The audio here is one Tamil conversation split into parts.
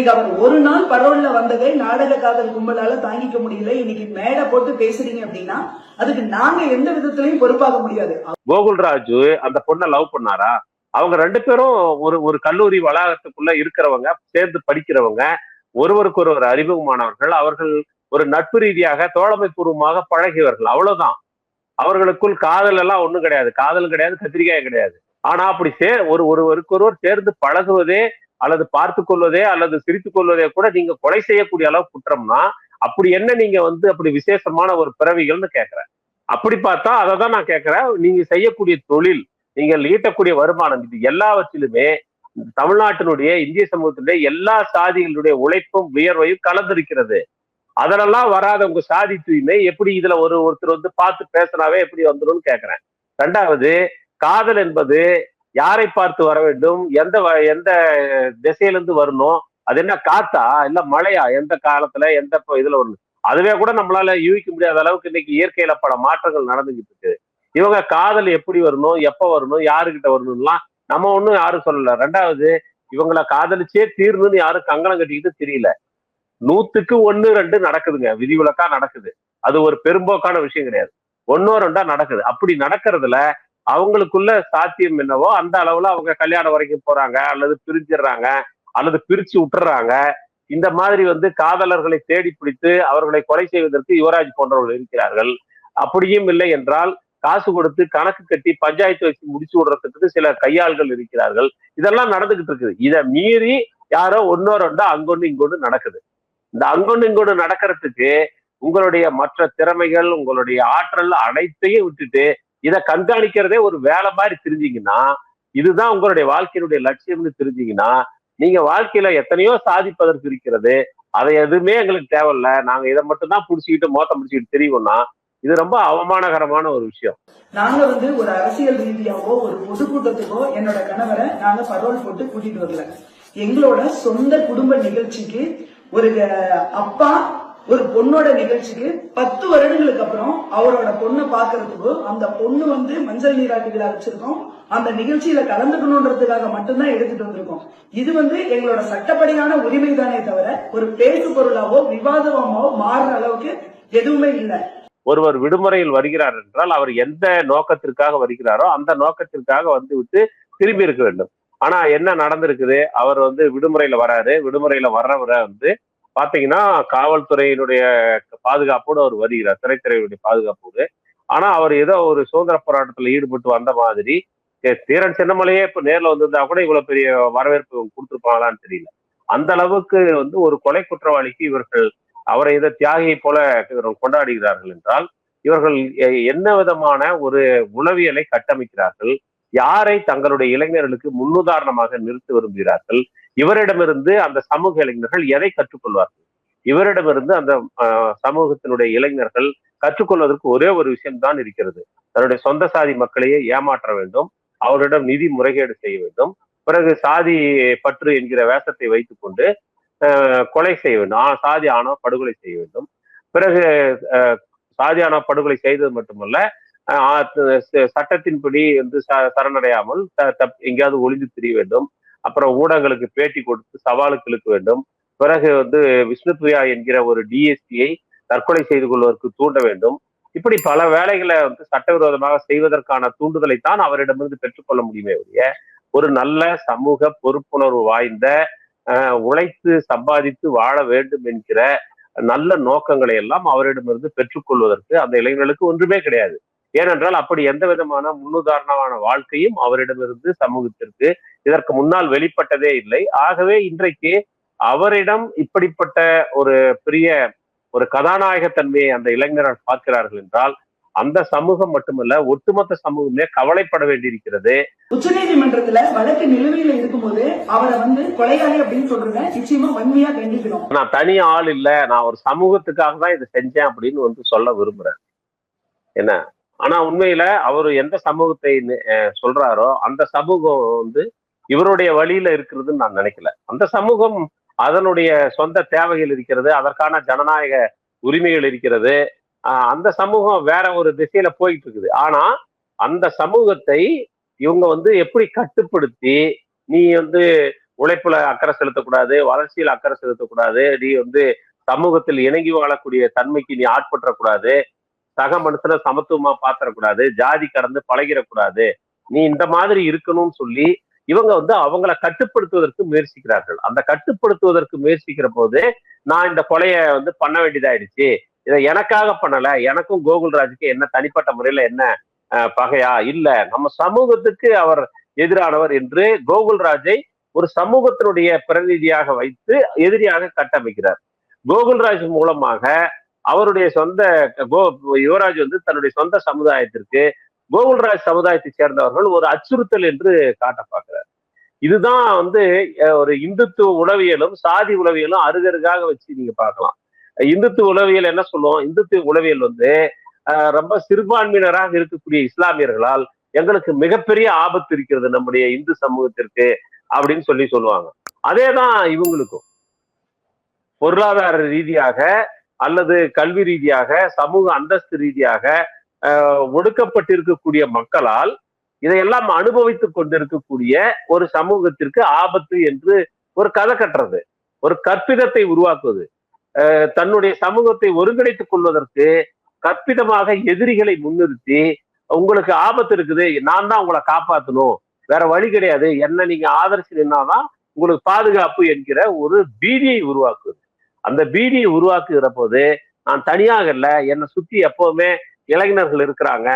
இன்னைக்கு அவர் ஒரு நாள் பரோல்ல வந்ததை நாடக காதல் கும்பலால தாங்கிக்க முடியல. இன்னைக்கு மேடை போட்டு பேசுறீங்க அப்படின்னா அதுக்கு நாங்க எந்த விதத்திலையும் பொறுப்பாக முடியாது. கோகுல்ராஜ் அந்த பொண்ணை லவ் பண்ணாரா? அவங்க ரெண்டு பேரும் ஒரு ஒரு கல்லூரி வளாகத்துக்குள்ள இருக்கிறவங்க சேர்ந்து படிக்கிறவங்க ஒருவருக்கு ஒருவர் அறிமுகமானவர்கள் அவர்கள் ஒரு நட்பு ரீதியாக தோழமை பூர்வமாக பழகியவர்கள். அவ்வளவுதான். அவர்களுக்குள் காதல் எல்லாம் ஒண்ணும் கிடையாது. காதல் கிடையாது கத்திரிக்காய் கிடையாது. ஆனா அப்படி சே ஒரு ஒருவருக்கு ஒருவர் சேர்ந்து பழகுவதே அல்லது பார்த்து கொள்வதே அல்லது சிரித்துக் கொள்வதே கூட நீங்க கொலை செய்யக்கூடிய அளவு குற்றம்னா அப்படி என்ன நீங்க வந்து அப்படி விசேஷமான ஒரு பிறவிகள்னு கேட்கிறேன் அப்படி பார்த்தா அதை தான் நான் கேட்கிறேன் நீங்க செய்யக்கூடிய தொழில் நீங்கள் ஈட்டக்கூடிய வருமானம் இது எல்லாவற்றிலுமே தமிழ்நாட்டினுடைய இந்திய சமூகத்திலே எல்லா சாதிகளுடைய உழைப்பும் வியர்வையும் கலந்திருக்கிறது. அதனெல்லாம் வராத உங்க சாதி தூய்மை எப்படி இதுல ஒரு ஒருத்தர் வந்து பார்த்து பேசினாவே எப்படி வந்துடும் கேட்கிறேன் ரெண்டாவது காதல் என்பது யாரை பார்த்து வர வேண்டும்? எந்த வ- எந்த திசையிலிருந்து வரணும்? அது என்ன காத்தா? இல்ல மழையா? எந்த காலத்துல? எந்த இதுல வரணும்? அதுவே கூட நம்மளால யூகிக்க முடியாத அளவுக்கு இன்னைக்கு இயற்கையில பல மாற்றங்கள் நடந்துகிட்டு இருக்கு. இவங்க காதல் எப்படி வரணும்? எப்ப வரணும்? யாருகிட்ட வரணும்லாம் நம்ம ஒண்ணும் யாரும் சொல்லல. ரெண்டாவது இவங்கள காதலிச்சே தீர்ணுன்னு யாரும் கங்கணம் கட்டிக்கிட்டு தெரியல. நூத்துக்கு ஒண்ணு ரெண்டு நடக்குதுங்க. விதிவிலக்கா நடக்குது. அது ஒரு பெரும்போக்கான விஷயம் கிடையாது. ஒன்னோ ரெண்டா நடக்குது. அப்படி நடக்கிறதுல அவங்களுக்குள்ள சாத்தியம் என்னவோ அந்த அளவுல அவங்க கல்யாணம் வரைக்கும் போறாங்க அல்லது பிரிஞ்சிடுறாங்க அல்லது பிரிச்சு விட்டுறாங்க. இந்த மாதிரி வந்து காதலர்களை தேடி பிடித்து அவர்களை கொலை செய்வதற்கு யுவராஜ் போன்றவர்கள் இருக்கிறார்கள். அப்படியும் இல்லை என்றால் காசு கொடுத்து கணக்கு கட்டி பஞ்சாயத்து வச்சு முடிச்சு விடுறதுக்கு சில கையாள்கள் இருக்கிறார்கள். இதெல்லாம் நடந்துகிட்டு இருக்குது. இதை மீறி யாரோ ஒன்னோ ரெண்டோ அங்கொன்னு இங்கொன்னு நடக்குது. இந்த அங்கொன்னு இங்கொன்னு நடக்கிறதுக்கு உங்களுடைய மற்ற திறமைகள் உங்களுடைய ஆற்றல் அனைத்தையும் விட்டுட்டு இதை கண்காணிக்கிறதே ஒரு வேலை மாதிரி தெரிஞ்சீங்கன்னா இதுதான் உங்களுடைய வாழ்க்கையினுடைய லட்சியம்னு தெரிஞ்சீங்கன்னா நீங்க வாழ்க்கையில எத்தனையோ சாதிப்பதற்கு இருக்கிறது அதை எதுவுமே எங்களுக்கு தேவையில்ல நாங்க இதை மட்டும் தான் புடிச்சுக்கிட்டு மோத்தம் பிடிச்சிக்கிட்டு தெரியும்னா இது ரொம்ப அவமானகரமான ஒரு விஷயம். நாங்க வந்து ஒரு அரசியல் ரீதியாவோ ஒரு பொதுக்கூட்டத்துக்கோ என்னோட கணவரை நாங்க பரோல் போட்டு கூட்டிட்டு வரல. எங்களோட சொந்த குடும்ப நிகழ்ச்சிக்கு ஒரு அப்பா ஒரு பொண்ணோட நிகழ்ச்சிக்கு பத்து வருடங்களுக்கு அப்புறம் அவரோட பொண்ணை பாக்குறதுக்கு அந்த பொண்ணு வந்து மஞ்சள் நீராட்டு விழா வச்சிருக்கோம். அந்த நிகழ்ச்சியில கலந்துக்கணுன்றதுக்காக மட்டும்தான் எடுத்துட்டு வந்திருக்கோம். இது வந்து எங்களோட சட்டப்படியான உரிமை தானே தவிர ஒரு பேசு பொருளாவோ விவாதமாவோ மாறுற அளவுக்கு எதுவுமே இல்லை. ஒருவர் விடுமுறையில் வருகிறார் என்றால் அவர் எந்த நோக்கத்திற்காக வருகிறாரோ அந்த நோக்கத்திற்காக வந்து விட்டு திரும்பி இருக்க வேண்டும். ஆனா என்ன நடந்திருக்குது? அவர் வந்து விடுமுறையில வராரு. விடுமுறையில வர்றவரை வந்து பாத்தீங்கன்னா காவல்துறையினுடைய பாதுகாப்போடு அவர் வருகிறார். திரைத்துறையினுடைய பாதுகாப்போடு. ஆனா அவர் ஏதோ ஒரு சுதந்திர போராட்டத்துல ஈடுபட்டு வந்த மாதிரி தீரன் சின்னமலையே இப்ப நேர்ல வந்திருந்தா கூட இவ்வளவு பெரிய வரவேற்பு கொடுத்துருப்பாங்களான்னு தெரியல. அந்த அளவுக்கு வந்து ஒரு கொலை குற்றவாளிக்கு இவர்கள் அவரை இதை தியாகியை போல கொண்டாடுகிறார்கள் என்றால் இவர்கள் என்ன விதமான ஒரு உளவியலை கட்டமைக்கிறார்கள்? யாரை தங்களுடைய இளைஞர்களுக்கு முன்னுதாரணமாக நிறுத்த விரும்புகிறார்கள்? இவரிடமிருந்து அந்த சமூக இளைஞர்கள் எதை கற்றுக்கொள்வார்கள்? இவரிடமிருந்து அந்த சமூகத்தினுடைய இளைஞர்கள் கற்றுக்கொள்வதற்கு ஒரே ஒரு விஷயம்தான் இருக்கிறது. தன்னுடைய சொந்த சாதி மக்களையே ஏமாற்ற வேண்டும். அவரிடம் நிதி முறைகேடு செய்ய வேண்டும். பிறகு சாதி பற்று என்கிற வேஷத்தை வைத்துக்கொண்டு ஆஹ், கொலை செய்ய வேண்டும். சாதி ஆணவ படுகொலை செய்ய வேண்டும். பிறகு சாதி ஆணவ படுகொலை செய்தது மட்டுமல்ல ஆஹ், சட்டத்தின்படி வந்து ச- சரணடையாமல் த- தப்- எங்கேயாவது ஒளிந்து திரிய வேண்டும். அப்புறம் ஊடகங்களுக்கு பேட்டி கொடுத்து சவாலுக்கு இழுக்க வேண்டும். பிறகு வந்து விஷ்ணுபிரியா என்கிற ஒரு டிஎஸ்பியை தற்கொலை செய்து கொள்வதற்கு தூண்ட வேண்டும். இப்படி பல வேலைகளை வந்து சட்டவிரோதமாக செய்வதற்கான தூண்டுதலை தான் அவரிடமிருந்து பெற்றுக்கொள்ள முடியுமே ஒழிய ஒரு நல்ல சமூக பொறுப்புணர்வு வாய்ந்த உழைத்து சம்பாதித்து வாழ வேண்டும் என்கிற நல்ல நோக்கங்களை எல்லாம் அவரிடமிருந்து பெற்றுக்கொள்வதற்கு அந்த இளைஞர்களுக்கு ஒன்றுமே கிடையாது. ஏனென்றால் அப்படி எந்த விதமான முன்னுதாரணமான வாழ்க்கையும் அவரிடமிருந்து சமூகத்திற்கு இதற்கு முன்னால் வெளிப்பட்டதே இல்லை. ஆகவே இன்றைக்கு அவரிடம் இப்படிப்பட்ட ஒரு பெரிய ஒரு கதாநாயகத்தன்மையை அந்த இளைஞர்கள் பார்க்கிறார்கள் என்றால் அந்த சமூகம் மட்டுமல்ல ஒட்டுமொத்த சமூகமே கவலைப்பட வேண்டியிருக்கிறது. உச்சநீதிமன்றத்துல வழக்கு நிலுவையில இருக்கும்போது அவரை வந்து கொலையாளி அப்படின்னு சொல்றத நிச்சயமா வன்மையா கண்டிக்கணும். நான் தனி ஆள் இல்ல நான் ஒரு சமூகத்துக்காக தான் இதை செஞ்சேன் அப்படின்னு வந்து சொல்ல விரும்புறேன். என்ன? ஆனா உண்மையில அவர் எந்த சமூகத்தை சொல்றாரோ அந்த சமூகம் வந்து இவருடைய வழியில இருக்கிறதுன்னு நான் நினைக்கல. அந்த சமூகம் அதனுடைய சொந்த தேவைகள் இருக்கிறது அதற்கான ஜனநாயக உரிமைகள் இருக்கிறது. அந்த சமூகம் வேற ஒரு திசையில போயிட்டு இருக்குது ஆனா அந்த சமூகத்தை இவங்க வந்து எப்படி கட்டுப்படுத்தி நீ வந்து உழைப்புல அக்கறை செலுத்தக்கூடாது வளர்ச்சியில் அக்கறை செலுத்தக்கூடாது நீ வந்து சமூகத்தில் இணங்கி வாழக்கூடிய தன்மைக்கு நீ ஆட்பற்றக்கூடாது சக மனுஷனை சமத்துவமா பாத்திரக்கூடாது ஜாதி கடந்து பழகிடக்கூடாது நீ இந்த மாதிரி இருக்கணும்னு சொல்லி இவங்க வந்து அவங்கள கட்டுப்படுத்துவதற்கு முயற்சிக்கிறார்கள். அந்த கட்டுப்படுத்துவதற்கு முயற்சிக்கிற போது நான் இந்த கொலைய வந்து பண்ண வேண்டியதாயிடுச்சு. இதை எனக்காக பண்ணல எனக்கும் கோகுல்ராஜுக்கு என்ன தனிப்பட்ட முறையில என்ன பகையா? இல்ல. நம்ம சமூகத்துக்கு அவர் எதிரானவர் என்று கோகுல்ராஜை ஒரு சமூகத்தினுடைய பிரதிநிதியாக வைத்து எதிரியாக கட்டமைக்கிறார். கோகுல்ராஜ் மூலமாக அவருடைய சொந்த கோ யுவராஜ் வந்து தன்னுடைய சொந்த சமுதாயத்திற்கு கோகுல்ராஜ் சமுதாயத்தை சேர்ந்தவர்கள் ஒரு அச்சுறுத்தல் என்று காட்ட பார்க்கிறார் இதுதான் வந்து ஒரு இந்துத்துவ உளவியலும் சாதி உளவியலும் அருகருகாக வச்சு நீங்க பார்க்கலாம். இந்துத்துவ உளவியல் என்ன சொல்லுவோம்? இந்துத்துவ உளவியல் வந்து ரொம்ப சிறுபான்மையினராக இருக்கக்கூடிய இஸ்லாமியர்களால் எங்களுக்கு மிகப்பெரிய ஆபத்து இருக்கிறது நம்முடைய இந்து சமூகத்திற்கு அப்படின்னு சொல்லி சொல்லுவாங்க. அதேதான் இவங்களுக்கும். பொருளாதார ரீதியாக அல்லது கல்வி ரீதியாக சமூக அந்தஸ்து ரீதியாக ஒடுக்கப்பட்டிருக்கக்கூடிய மக்களால் இதையெல்லாம் அனுபவித்துக் கொண்டிருக்கக்கூடிய ஒரு சமூகத்திற்கு ஆபத்து என்று ஒரு கதை கட்டுறது. ஒரு கற்பிதத்தை உருவாக்குவது. தன்னுடைய சமூகத்தை ஒருங்கிணைத்துக் கொள்வதற்கு கற்பிதமாக எதிரிகளை முன்னிறுத்தி உங்களுக்கு ஆபத்து இருக்குது நான் தான் உங்களை காப்பாற்றணும் வேற வழி கிடையாது. என்ன நீங்க ஆதரிச்சு உங்களுக்கு பாதுகாப்பு என்கிற ஒரு பீதியை உருவாக்குது அந்த பீடியை உருவாக்குகிற போது நான் தனியாக இல்ல என்னை சுத்தி எப்பவுமே இளைஞர்கள் இருக்கிறாங்க.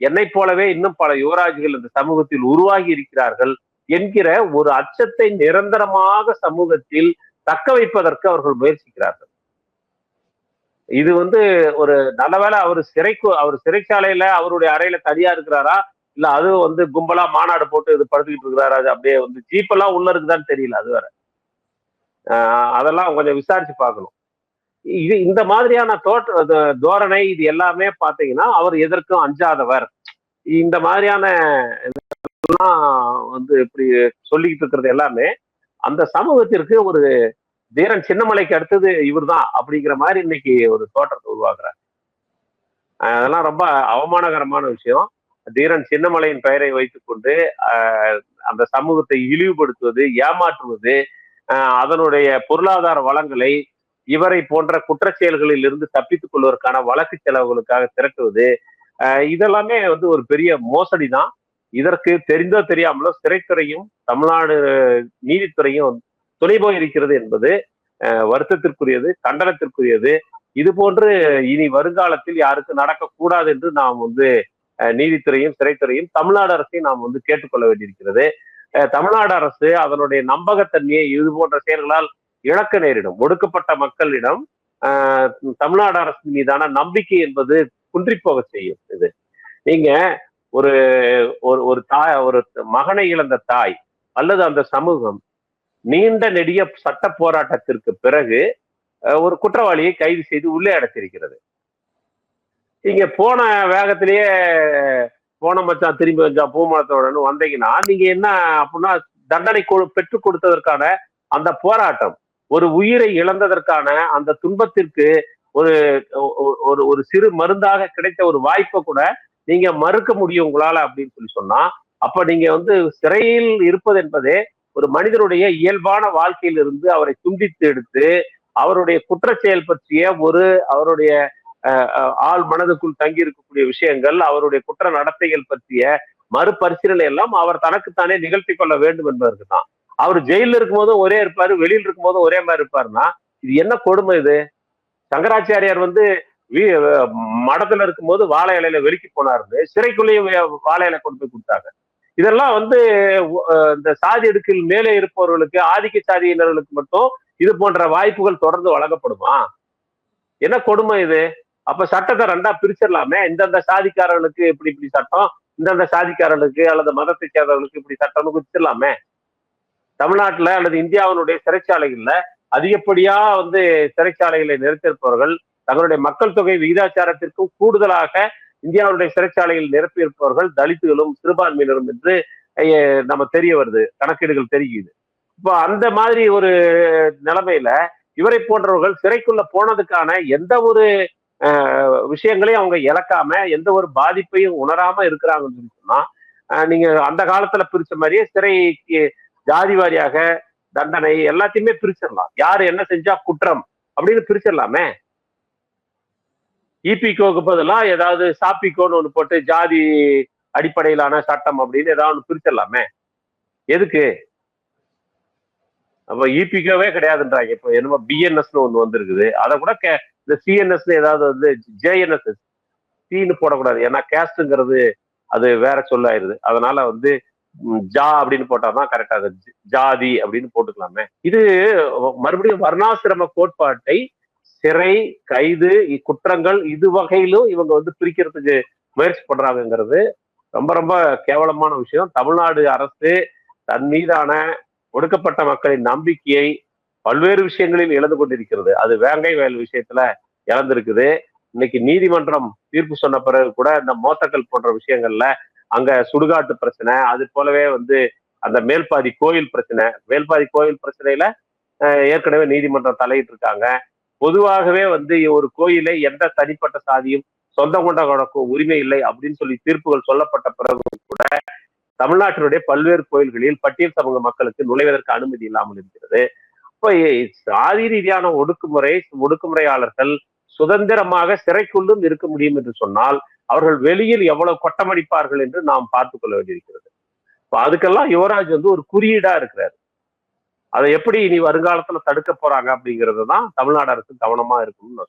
என்னை போலவே இன்னும் பல யுவராஜ்கள் இந்த சமூகத்தில் உருவாகி இருக்கிறார்கள் என்கிற ஒரு அச்சத்தை நிரந்தரமாக சமூகத்தில் தக்க வைப்பதற்கு அவர்கள் முயற்சிக்கிறார்கள். இது வந்து ஒரு நல்லவேளை அவர் சிறைக்கு அவர் சிறைச்சாலையில அவருடைய அறையில தனியா இருக்கிறாரா? இல்ல அது வந்து கும்பலா மாநாடு போட்டு இது படுத்துக்கிட்டு இருக்கிறாரா? அது அப்படியே வந்து ஜீப்பெல்லாம் உள்ள இருக்குதான்னு தெரியல அது வேற. அதெல்லாம் கொஞ்சம் விசாரிச்சு பார்க்கணும். இது இந்த மாதிரியான தோற்ற தோரணை இது எல்லாமே பாத்தீங்கன்னா அவர் எதற்கும் அஞ்சாதவர். இந்த மாதிரியான வந்து இப்படி சொல்லிக்கிட்டு இருக்கிறது எல்லாமே அந்த சமூகத்திற்கு ஒரு தீரன் சின்னமலைக்கு அடுத்தது இவர்தான் அப்படிங்கிற மாதிரி இன்னைக்கு ஒரு தோற்றத்தை உருவாக்குறார். அதெல்லாம் ரொம்ப அவமானகரமான விஷயம். தீரன் சின்னமலையின் பெயரை வைத்துக்கொண்டு அந்த சமூகத்தை இழிவுபடுத்துவது ஏமாற்றுவது அதனுடைய பொருளாதார வளங்களை இவரை போன்ற குற்றச்செயல்களில் இருந்து தப்பித்துக் கொள்வதற்கான வழக்கு செலவுகளுக்காக திரட்டுவது இதெல்லாமே வந்து ஒரு பெரிய மோசடி தான் இதற்கு தெரிந்தோ தெரியாமலோ சிறைத்துறையும் தமிழ்நாடு நீதித்துறையும் துணை போயிருக்கிறது என்பது வருத்தத்திற்குரியது கண்டனத்திற்குரியது. இது போன்று இனி வருங்காலத்தில் யாருக்கு நடக்கக்கூடாது என்று நாம் வந்து நீதித்துறையும் சிறைத்துறையும் தமிழ்நாடு அரசையும் நாம் வந்து கேட்டுக்கொள்ள வேண்டியிருக்கிறது. தமிழ்நாடு அரசு அதனுடைய நம்பகத்தன்மையை இது போன்ற செயல்களால் இழக்க நேரிடும். ஒடுக்கப்பட்ட மக்களிடம் ஆஹ் தமிழ்நாடு அரசு மீதான நம்பிக்கை என்பது குன்றிப்போக செய்யும் இது. நீங்க ஒரு ஒரு ஒரு தாய் ஒரு மகனை இழந்த தாய் அல்லது அந்த சமூகம் நீண்ட நெடிய சட்ட போராட்டத்திற்கு பிறகு ஒரு குற்றவாளியை கைது செய்து உள்ளே அடைச்சிருக்கிறது இங்க போன வேகத்திலேயே போன மச்சான் திரும்பி வச்சான் பூமலத்தோடன்னு வந்தீங்கன்னா நீங்க என்ன அப்படின்னா தண்டனை கொடு- பெற்றுக் கொடுத்ததற்கான அந்த போராட்டம் ஒரு உயிரை இழந்ததற்கான அந்த துன்பத்திற்கு ஒரு ஒரு ஒரு சிறு மருந்தாக கிடைத்த ஒரு வாய்ப்பை கூட நீங்க மறுக்க முடியும் உங்களால அப்படின்னு சொல்லி சொன்னா அப்ப நீங்க வந்து சிறையில் இருப்பது என்பதே ஒரு மனிதனுடைய இயல்பான வாழ்க்கையிலிருந்து அவரை துண்டித்து எடுத்து அவருடைய குற்றச்செயல் பற்றிய ஒரு அவருடைய ஆள் மனதுக்குள் தங்கி இருக்கக்கூடிய விஷயங்கள் அவருடைய குற்ற நடத்தைகள் பற்றிய மறுபரிசீலனை எல்லாம் அவர் தனக்குத்தானே நிகழ்த்தி கொள்ள வேண்டும் என்பதற்கு தான் அவர் ஜெயில இருக்கும்போது ஒரே இருப்பாரு வெளியில் இருக்கும்போது ஒரே மாதிரி இருப்பாருன்னா இது என்ன கொடுமை இது? சங்கராச்சாரியார் வந்து மடத்துல இருக்கும்போது வாழை இலையில வெளுக்கி போனாரு சிறைக்குள்ளேயும் வாழை இலை கொண்டு போய் கொடுத்தாங்க. இதெல்லாம் வந்து இந்த சாதி அடுக்கில் மேலே இருப்பவர்களுக்கு ஆதிக்க சாதியினர்களுக்கு மட்டும் இது போன்ற வாய்ப்புகள் தொடர்ந்து வழங்கப்படுமா? என்ன கொடுமை இது? அப்ப சட்டத்தை ரெண்டா பிரிச்சிடலாமே? இந்தந்த சாதிக்காரர்களுக்கு இப்படி இப்படி சட்டம் இந்தந்த சாதிக்காரர்களுக்கு அல்லது மதத்தை சேர்ந்தவர்களுக்கு இப்படி சட்டம்னு குறிச்சிடலாமே தமிழ்நாட்டுல அல்லது இந்தியாவினுடைய சிறைச்சாலைகள்ல அதிகப்படியா வந்து சிறைச்சாலைகளை நிறுத்தியிருப்பவர்கள் தங்களுடைய மக்கள் தொகை விகிதாச்சாரத்திற்கும் கூடுதலாக இந்தியாவுடைய சிறைச்சாலையில் நிரப்பியிருப்பவர்கள் தலித்துகளும் சிறுபான்மையினரும் என்று நம்ம தெரிய வருது கணக்கீடுகள் தெரியுது. இப்போ அந்த மாதிரி ஒரு நிலைமையில இவரை போன்றவர்கள் சிறைக்குள்ள போனதுக்கான எந்த ஒரு விஷயங்களையும் அவங்க இழக்காம எந்த ஒரு பாதிப்பையும் உணராம இருக்கிறாங்கன்னு சொல்லி சொன்னா நீங்க அந்த காலத்துல பிரிச்ச மாதிரியே சிறைக்கு ஜாதி வாரியாக தண்டனை எல்லாத்தையுமே பிரிச்சிடலாம். யாரு என்ன செஞ்சா குற்றம் அப்படின்னு பிரிச்சிடலாமே? இபிகோக்கு பதிலா ஏதாவது சாப்பிக்கோன்னு ஒண்ணு போட்டு ஜாதி அடிப்படையிலான சட்டம் அப்படின்னு ஏதாவது ஒண்ணு பிரிச்சிடலாமே? எதுக்கு? அப்ப இபிகோவே கிடையாதுன்றாங்க. இப்போ என்னமோ பிஎன்எஸ்னு ஒண்ணு வந்திருக்குது. அதை கூட கே- இந்த சிஎன்எஸ்ல ஏதாவது வந்து ஜேஎன்எஸ்எஸ் சின்னு போடக்கூடாது. ஏன்னா கேஸ்ட்ங்கிறது அது வேற சொல்லாயிருது. அதனால வந்து ஜா அப்படின்னு போட்டாதான் கரெக்டா அது ஜாதி அப்படின்னு போட்டுக்கலாமே. இது மறுபடியும் வர்ணாசிரம கோட்பாட்டை சிறை கைது குற்றங்கள் இது வகையிலும் இவங்க வந்து பிரிக்கிறதுக்கு முயற்சி பண்றாங்கிறது ரொம்ப ரொம்ப கேவலமான விஷயம். தமிழ்நாடு அரசு தன் மீதான ஒடுக்கப்பட்ட மக்களின் நம்பிக்கையை பல்வேறு விஷயங்களில் இழந்து கொண்டிருக்கிறது. அது வேங்கை வயல் விஷயத்துல இழந்திருக்குது. இன்னைக்கு நீதிமன்றம் தீர்ப்பு சொன்ன பிறகு கூட இந்த மோத்தக்கல் போன்ற விஷயங்கள்ல அங்க சுடுகாட்டு பிரச்சனை அது போலவே வந்து அந்த மேல்பாதி கோயில் பிரச்சனை மேல்பாதி கோயில் பிரச்சனையில ஏற்கனவே நீதிமன்றம் தலையிட்டு இருக்காங்க பொதுவாகவே வந்து ஒரு கோயிலை எந்த தனிப்பட்ட சாதியும் சொந்த கொண்ட உரிமை இல்லை அப்படின்னு சொல்லி தீர்ப்புகள் சொல்லப்பட்ட பிறகு கூட தமிழ்நாட்டினுடைய பல்வேறு கோயில்களில் பட்டியல் சமூக மக்களுக்கு நுழைவதற்கு அனுமதி இல்லாமல் இருக்கிறது. இப்ப சாதி ரீதியான ஒடுக்குமுறை ஒடுக்குமுறையாளர்கள் சுதந்திரமாக சிறைக்குள்ளும் இருக்க முடியும் என்று சொன்னால் அவர்கள் வெளியில் எவ்வளவு கொட்டமடிப்பார்கள் என்று நாம் பார்த்துக் கொள்ள வேண்டியிருக்கிறது. இப்போ அதுக்கெல்லாம் யுவராஜ் வந்து ஒரு குறியீடா இருக்கிறார். அதை எப்படி இனி வருங்காலத்துல தடுக்க போறாங்க அப்படிங்கிறது தான் தமிழ்நாடு அரசு கவனமா இருக்கணும்னு நான்